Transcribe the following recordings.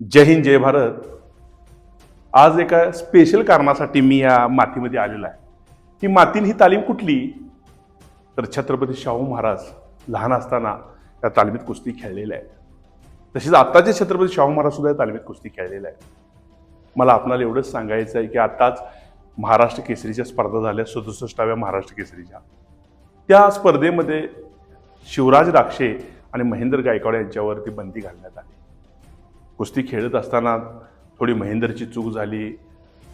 जय हिंद जय भारत. आज एका स्पेशल कारणासाठी मी या मातीमध्ये आलेलो आहे. ती मातीन ही तालीम कुठली? तर छत्रपती शाहू महाराज लहान असताना त्या तालमीत कुस्ती खेळलेल्या आहे तसेच आत्ताचे छत्रपती शाहू महाराज सुद्धा या तालमीत कुस्ती खेळलेल्या आहे मला आपणाला एवढंच सांगायचं आहे की आत्ताच महाराष्ट्र केसरीच्या स्पर्धा झाल्या सदुसष्टाव्या महाराष्ट्र केसरीच्या. त्या स्पर्धेमध्ये शिवराज राक्षे आणि महेंद्र गायकवाड यांच्यावरती बंदी घालण्यात आली. कुस्ती खेळत असताना थोडी महेंद्रची चूक झाली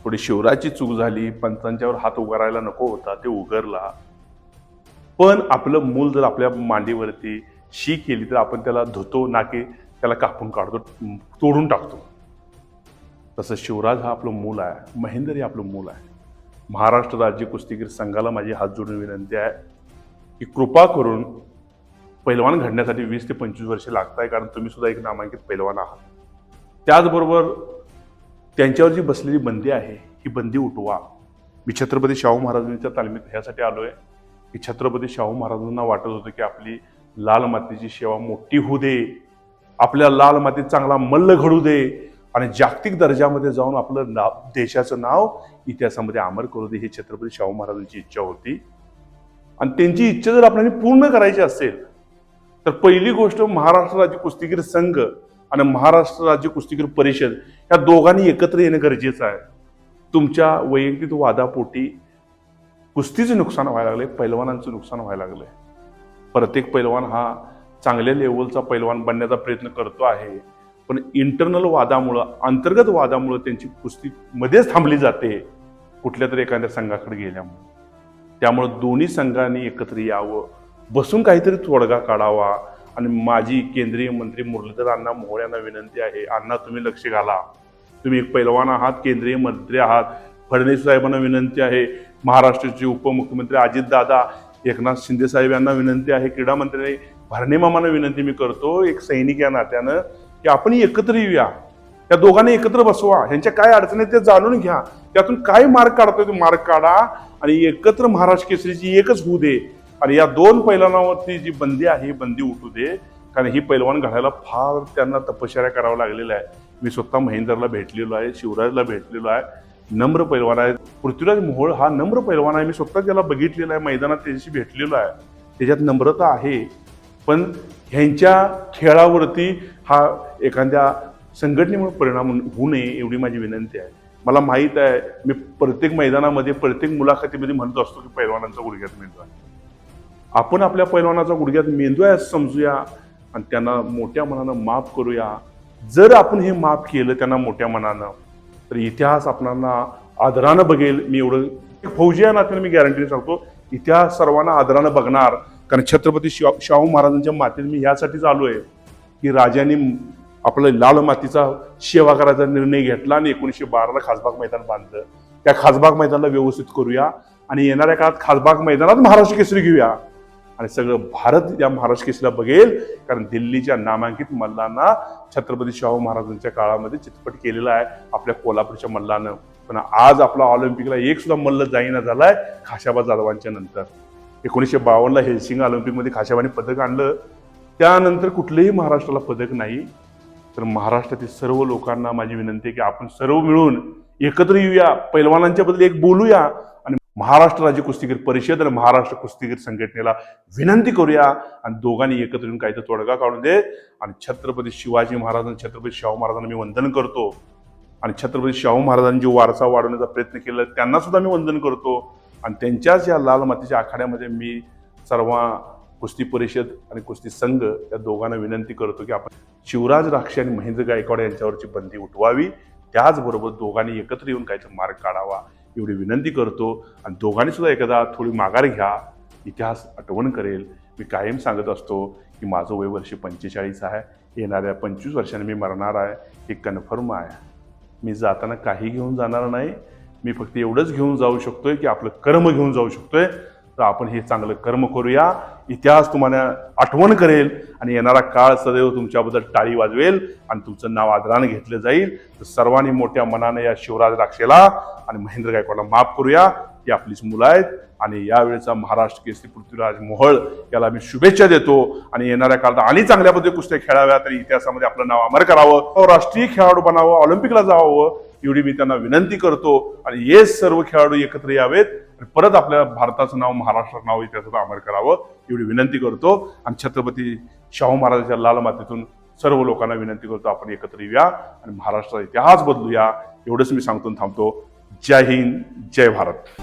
थोडी शिवराजची चूक झाली पंचांच्यावर हात उगारायला नको होता ते उगरला पण आपलं मूल जर आपल्या मांडीवरती शी केली तर आपण त्याला धुतो ना की त्याला कापून काढतो तोडून टाकतो. तसं शिवराज हा आपलं मूल आहे महेंद्र हे आपलं मूल आहे. महाराष्ट्र राज्य कुस्तीगीर संघाला माझी हात जोडून विनंती आहे की कृपा करून पैलवान घडण्यासाठी वीस ते पंचवीस वर्षे लागत आहे कारण तुम्ही सुद्धा एक नामांकित पैलवान आहात. त्याचबरोबर त्यांच्यावर जी बसलेली बंदी आहे ही बंदी उठवा. मी छत्रपती शाहू महाराजांच्या तालमीत ह्यासाठी आलो आहे की छत्रपती शाहू महाराजांना वाटत होतं की आपली लाल मातीची सेवा मोठी होऊ दे. आपल्या लाल मातीत चांगला मल्ल घडू दे. आणि जागतिक दर्जामध्ये जाऊन आपलं ना देशाचं नाव इतिहासामध्ये अमर करू दे ही छत्रपती शाहू महाराजांची इच्छा होती. आणि त्यांची इच्छा जर आपल्याला पूर्ण करायची असेल तर पहिली गोष्ट महाराष्ट्र राज्य कुस्तीगीर संघ आणि महाराष्ट्र राज्य कुस्तीगीर परिषद या दोघांनी एकत्र येणं गरजेचं आहे. तुमच्या वैयक्तिक वादापोटी कुस्तीचं नुकसान व्हायला लागले पैलवानांचं नुकसान व्हायला लागलंय. प्रत्येक पैलवान हा चांगल्या लेवलचा पैलवान बनण्याचा प्रयत्न करतो आहे. पण इंटरनल वादामुळं अंतर्गत वादामुळं त्यांची कुस्ती मध्येच थांबली जाते कुठल्या तरी एखाद्या संघाकडे गेल्यामुळे. त्यामुळं दोन्ही संघांनी एकत्र यावं बसून काहीतरी तोडगा काढावा आणि माझी केंद्रीय मंत्री मुरलीधर अण्णा मोहोळ यांना विनंती आहे अण्णा तुम्ही लक्ष घाला. तुम्ही एक पैलवान आहात केंद्रीय मंत्री आहात. फडणवीस साहेबांना विनंती आहे महाराष्ट्राचे उपमुख्यमंत्री अजितदादा एकनाथ शिंदे साहेब यांना विनंती आहे क्रीडा मंत्री भरणे मामांना विनंती मी करतो एक सैनिक या नात्यानं की आपण एकत्र येऊया. या दोघांनी एकत्र बसवा. ह्यांच्या काय अडचणी आहेत ते जाणून घ्या. त्यातून काय मार्ग काढतोय ते मार्ग काढा. आणि एकत्र महाराष्ट्र केसरीची एकच होऊ दे आणि या दोन पैलवानावरती जी बंदी आहे ही बंदी उठू दे. कारण ही पैलवान घडायला फार त्यांना तपश्चर्या करावं लागलेल्या आहे मी स्वतः महेंद्रला भेटलेलो आहे शिवराजला भेटलेलो आहे. नम्र पैलवान आहे पृथ्वीराज मोहोळ हा नम्र पैलवान आहे. मी स्वतः त्याला बघितलेला आहे. मैदानात त्याच्याशी भेटलेलो आहे. त्याच्यात नम्रता आहे. पण ह्यांच्या खेळावरती हा एखाद्या संघटनेमुळे परिणाम होऊ नये एवढी माझी विनंती आहे. मला माहीत आहे मी प्रत्येक मैदानामध्ये प्रत्येक मुलाखतीमध्ये म्हणत असतो की पैलवानांचा गुडघ्यात मेंदू आहे. आपण आपल्या पैलवानाचा गुडघ्यात मेंदू आहे समजूया आणि त्यांना मोठ्या मनानं माफ करूया. जर आपण हे माफ केलं त्यांना मोठ्या मनानं तर इतिहास आपणांना आदरानं बघेल. मी एवढं फौजी या नात्याने मी गॅरंटीने सांगतो इतिहास सर्वांना आदरानं बघणार. कारण छत्रपती शिवा शाहू महाराजांच्या मातीत मी ह्यासाठी चालू आहे की राजांनी आपलं लाल मातीचा सेवा करायचा निर्णय घेतला आणि एकोणीसशे बाराला खासबाग मैदान बांधलं. त्या खासबाग मैदानाला व्यवस्थित करूया आणि येणाऱ्या काळात खासबाग मैदानात महाराष्ट्र केसरी घेऊया. आणि सगळं भारत या महाराष्ट्र केसरीला बघेल. कारण दिल्लीच्या नामांकित मल्लांना छत्रपती शाहू महाराजांच्या काळामध्ये चित्रपट केलेला आहे. आपल्या कोल्हापूरच्या मल्लानं. पण आज आपला ऑलिम्पिकला एक सुद्धा मल्ल जाईना झालाय खाशाबा जाधवांच्या नंतर. एकोणीसशे बावन्नला हेलसिंग ऑलिम्पिकमध्ये खाशाबाने पदक आणलं. त्यानंतर कुठलंही महाराष्ट्राला पदक नाही. तर महाराष्ट्रातील सर्व लोकांना माझी विनंती आहे की आपण सर्व मिळून एकत्र येऊया. पैलवानांच्या बद्दल एक बोलूया. महाराष्ट्र राज्य कुस्तीगीर परिषद आणि महाराष्ट्र कुस्तीगीर संघटनेला विनंती करूया. आणि दोघांनी एकत्र येऊन काहीतरी तोडगा काढून दे. आणि छत्रपती शिवाजी महाराज आणि छत्रपती शाहू महाराजांना मी वंदन करतो. आणि छत्रपती शाहू महाराजांनी जो वारसा वाढवण्याचा प्रयत्न केला त्यांना सुद्धा मी वंदन करतो. आणि त्यांच्याच या लाल मातीच्या आखाड्यामध्ये मी सर्व कुस्ती परिषद आणि कुस्ती संघ या दोघांना विनंती करतो की आपण शिवराज राक्षे आणि महेंद्र गायकवाड यांच्यावरची बंदी उठवावी. त्याचबरोबर दोघांनी एकत्र येऊन काहीतरी मार्ग काढावा. एवढी विनंती करतो आणि दोघांनी सुद्धा एकदा थोडी माघार घ्या. इतिहास आठवण करेल. मी कायम सांगत असतो की माझं वय वर्ष पंचेचाळीस आहे. येणाऱ्या पंचवीस वर्षाने मी मरणार आहे. हे कन्फर्म आहे. मी जाताना काही घेऊन जाणार नाही. मी फक्त एवढंच घेऊन जाऊ शकतोय की आपलं कर्म घेऊन जाऊ शकतोय. तर आपण हे चांगलं कर्म करूया. इतिहास तुम्हाला आठवण करेल आणि येणारा काळ सदैव तुमच्याबद्दल टाळी वाजवेल आणि तुमचं नाव आदरानं घेतलं जाईल. तर सर्वांनी मोठ्या मनाने या शिवराज राक्षेला आणि महेंद्र गायकवाडला माफ करूया. ही आपलीच मुलं आहेत आणि यावेळेचा महाराष्ट्र केसरी पृथ्वीराज मोहळ याला मी शुभेच्छा देतो. आणि येणाऱ्या काळात आणि चांगल्या पद्धती कुस्त्या खेळाव्या तरी इतिहासामध्ये आपलं नाव अमर करावं. हो, राष्ट्रीय खेळाडू बनावं ऑलिम्पिकला जावं एवढी मी त्यांना विनंती करतो. आणि हे सर्व खेळाडू एकत्र यावेत. परत आपल्या भारताचं नाव महाराष्ट्राचं नाव इतिहासात अमर करावं एवढी विनंती करतो. आणि छत्रपती शाहू महाराजांच्या लाल मातेतून सर्व लोकांना विनंती करतो आपण एकत्र येऊया आणि महाराष्ट्राचा इतिहास बदलूया. एवढंच मी सांगतो आणि थांबतो. जय हिंद जय भारत.